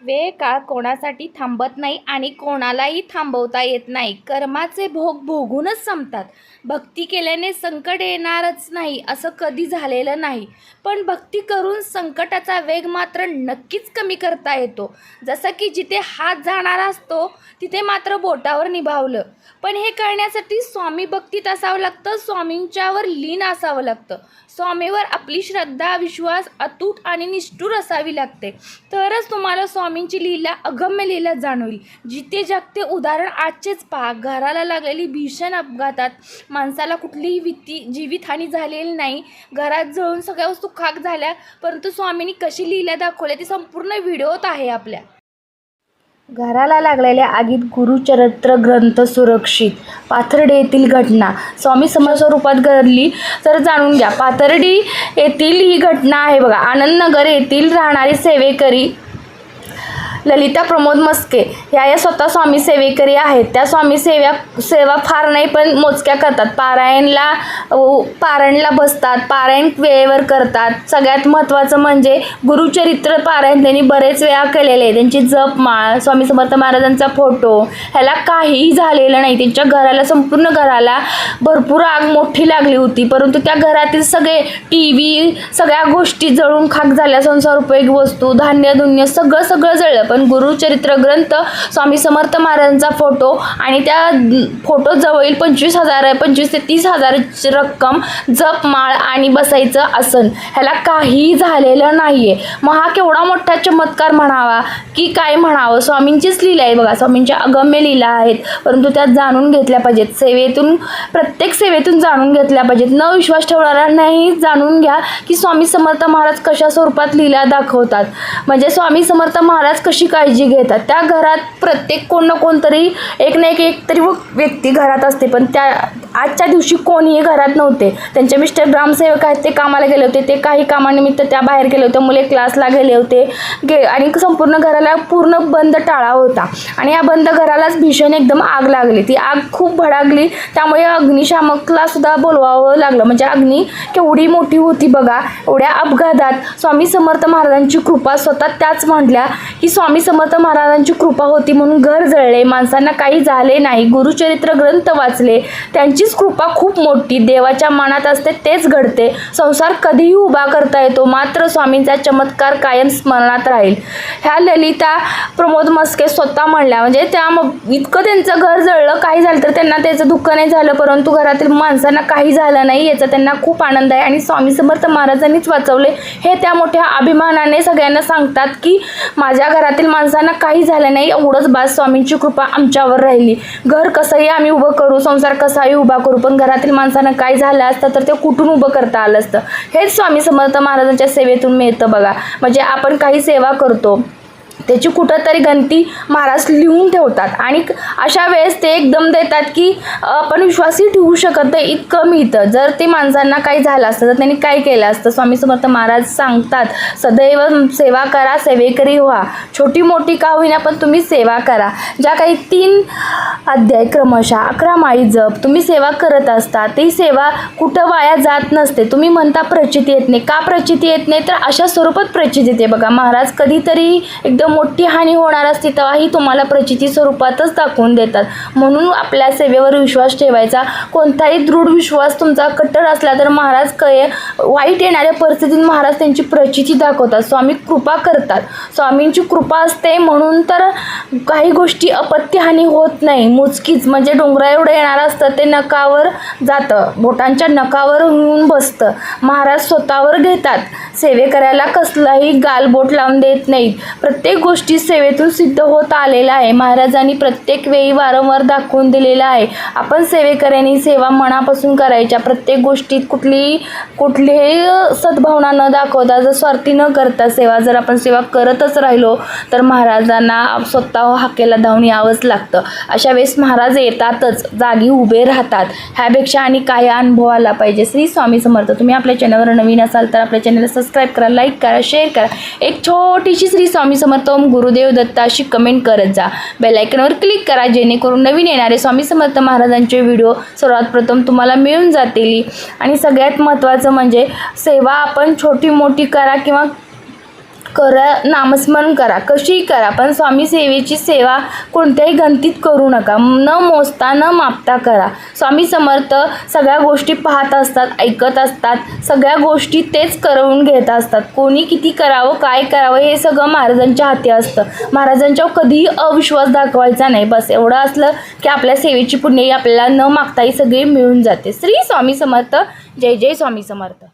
वेळ काळ कोणासाठी थांबत नाही आणि कोणालाही थांबवता येत नाही. कर्माचे भोग भोगूनच संपतात. भक्ती केल्याने संकट येणारच नाही असं कधी झालेलं नाही. पण भक्ती करून संकटाचा वेग मात्र नक्कीच कमी करता येतो. जसं की जिथे हात जाणारा असतो तिथे मात्र बोटावर निभावलं. पण हे करण्यासाठी स्वामी भक्तीत असावं लागतं स्वामींच्यावर लीन असावं लागतं. स्वामीवर आपली श्रद्धा विश्वास अतूट आणि निष्ठूर असावी लागते. तरच तुम्हाला स्वामी स्वामींची लीला अगम्य लीला जाणवली. जिथे जगते उदाहरण आजचेच पहा. घराला लागलेली भीषण अपघातात माणसाला कुठलीही भीती जीवितहानी झालेली नाही. घरात जळून सगळ्या वस्तू खाक झाल्या परंतु स्वामींनी कशी लीला दाखवल्या ती संपूर्ण व्हिडिओत आहे आपल्या. घराला लागलेल्या आगीत गुरुचरित्र ग्रंथ सुरक्षित. पाथर्डी येथील घटना. स्वामी समर्थ स्वरूपात घडली तर जाणून घ्या. पाथर्डी येथील ही घटना आहे बघा. आनंदनगर येथील राहणारी सेवेकरी ललिता प्रमोद मस्के. ह्या या स्वतः स्वामी सेवेकरी आहेत. त्या स्वामी सेवा सेवा फार नाही पण मोजक्या करतात. पारायणला पारायणला बसतात. पारायण वेळेवर करतात. सगळ्यात महत्त्वाचं म्हणजे गुरुचरित्र पारायण. त्यांनी बरेच वेळा केलेले आहे त्यांची जपमाळ स्वामी समर्थ महाराजांचा फोटो ह्याला काहीही झालेलं नाही. त्यांच्या घराला संपूर्ण घराला भरपूर आग मोठी लागली होती. परंतु त्या घरातील सगळे टी व्ही सगळ्या गोष्टी जळून खाक झाल्या. संसार उपयोगी वस्तू धान्य धुन्य सगळं सगळं जळलं. पण गुरुचरित्र ग्रंथ स्वामी समर्थ महाराजांचा फोटो आणि त्या फोटो जवळील पंचवीस हजार पंचवीस ते तीस हजाराची रक्कम जपमाळ आणि बसायचं आसन ह्याला काहीही झालेलं नाही आहे मग हा केवढा मोठा चमत्कार म्हणावा की काय म्हणावं? स्वामींचीच लीला आहे बघा. स्वामींच्या अगम्य लीला आहेत. परंतु त्या जाणून घेतल्या पाहिजेत. सेवेतून प्रत्येक सेवेतून जाणून घेतल्या पाहिजेत. न विश्वास ठेवणाऱ्यांनाही जाणून घ्या की स्वामी समर्थ महाराज कशा स्वरूपात लीला दाखवतात. म्हणजे स्वामी समर्थ महाराज कशा काळजी घेतात? त्या घरात प्रत्येक कोण ना कोणतरी एक ना एक एक तरी व्यक्ती घरात असते. पण त्या आजच्या दिवशी कोणीही घरात नव्हते. त्यांचे मिस्टर ग्रामसेवक आहेत ते कामाला गेले होते. ते काही कामानिमित्त त्या बाहेर गेले होते. मुले क्लासला गेले होते. गे आणि संपूर्ण घराला पूर्ण बंद टाळा होता. आणि या बंद घरालाच भीषण एकदम आग लागली. ती आग खूप भडागली त्यामुळे अग्निशामकला सुद्धा बोलवावं लागलं. म्हणजे अग्नी केवढी मोठी होती बघा. एवढ्या अपघातात स्वामी समर्थ महाराजांची कृपा स्वतः त्याच म्हटल्या की स्वामी स्वामी समर्थ महाराजांची कृपा होती म्हणून घर जळले माणसांना काही झाले नाही. गुरुचरित्र ग्रंथ वाचले. त्यांचीच कृपा खूप मोठी. देवाच्या मनात असते तेच घडते. संसार कधीही उभा करता येतो. मात्र स्वामींचा चमत्कार कायम स्मरणात राहील. ह्या ललिता प्रमोद मस्के स्वतः म्हणल्या. म्हणजे त्या मग इतकं त्यांचं घर जळलं काही झालं तर त्यांना त्याचं दुःख नाही झालं. परंतु घरातील माणसांना काही झालं नाही याचा त्यांना खूप आनंद आहे. आणि स्वामी समर्थ महाराजांनीच वाचवले. हे त्या मोठ्या अभिमानाने सगळ्यांना सांगतात की माझ्या घरात घरातील माणसांना काही झालं नाही एवढंच बास स्वामींची कृपा आमच्यावर राहिली. घर कसंही आम्ही उभं करू संसार कसाही उभा करू पण घरातील माणसांना काय झालं असतं तर ते कुठून उभं करता आलं असतं? हेच स्वामी समर्थ महाराजांच्या सेवेतून मिळतं बघा. म्हणजे आपण काही सेवा करतो त्याची कुठंतरी गणती महाराज लिहून ठेवतात. आणि अशा वेळेस ते एकदम देतात की आपण विश्वासही ठेवू शकत नाही इतकं मिळतं. जर ते माणसांना काही झालं असतं तर त्यांनी काय केलं असतं स्वामी समर्थ महाराज सांगतात सदैव सेवा करा सेवेकरी व्हा. छोटी मोठी का होईना पण तुम्ही सेवा करा. ज्या काही तीन अध्याय क्रमशः अकरा माळी जप. तुम्ही सेवा करत असता ती सेवा कुठं वाया जात नसते. तुम्ही म्हणता प्रचिती येत नाही. का प्रचिती येत नाही? तर अशा स्वरूपात प्रचिती येते. बघा महाराज कधीतरी एकदम मोठी हानी होणार असते तेव्हाही तुम्हाला प्रचिती स्वरूपातच दाखवून देतात. म्हणून आपल्या सेवेवर विश्वास ठेवायचा. कोणताही दृढ विश्वास तुमचा कट्टर असला तर महाराज कय वाईट येणाऱ्या परिस्थितीत महाराज त्यांची प्रचिती दाखवतात. स्वामी कृपा करतात. स्वामींची कृपा असते म्हणून तर काही गोष्टी अपत्यहानी होत नाही. मोजकीच म्हणजे डोंगरा एवढं येणार असतं ते नकावर जातं. बोटांच्या नकावर होऊन बसतं. महाराज स्वतःवर घेतात. सेवे करायला कसलाही गालबोट लावून देत नाहीत. प्रत्येक गोष्टी सेवेतून सिद्ध होत आलेला आहे. महाराजांनी प्रत्येक वेळी वारंवार दाखवून दिलेला आहे. आपण सेवेकऱ्यांनी सेवा मनापासून करायच्या. प्रत्येक गोष्टीत कुठलीही कुठलीही सद्भावना न दाखवता जर स्वार्थी न करता सेवा जर आपण सेवा करतच राहिलो तर महाराजांना स्वतः हाकेला धावून यावंच लागतं. अशा त्यावेळेस महाराज येतातच जागी उभे राहतात. ह्यापेक्षा आणि काय अनुभव आला पाहिजे. श्री स्वामी समर्थ तुम्ही आपल्या चॅनलवर नवीन असाल तर आपल्या चॅनलला सबस्क्राईब करा लाईक करा शेअर करा. एक छोटीशी श्री स्वामी समर्थ ओम गुरुदेव दत्ता अशी कमेंट करत जा. बेलायकनवर क्लिक करा जेणेकरून नवीन येणारे स्वामी समर्थ महाराजांचे व्हिडिओ सर्वात प्रथम तुम्हाला मिळून जातील. आणि सगळ्यात महत्त्वाचं म्हणजे सेवा आपण छोटी मोठी करा किंवा करा नामस्मरण करा. कशीही करा? पण स्वामी सेवेची सेवा कोणत्याही गणतीत करू नका. न मोजता न मापता करा. स्वामी समर्थ सगळ्या गोष्टी पाहत असतात ऐकत असतात. सगळ्या गोष्टी तेच करवून घेत असतात. कोणी किती करावं काय करावं हे सगळं महाराजांच्या हाती असतं. महाराजांच्यावर कधीही अविश्वास दाखवायचा नाही. बस एवढं असलं की आपल्या सेवेची पुण्य आपल्याला न मागताही सगळी मिळून जाते. श्री स्वामी समर्थ. जय जय स्वामी समर्थ.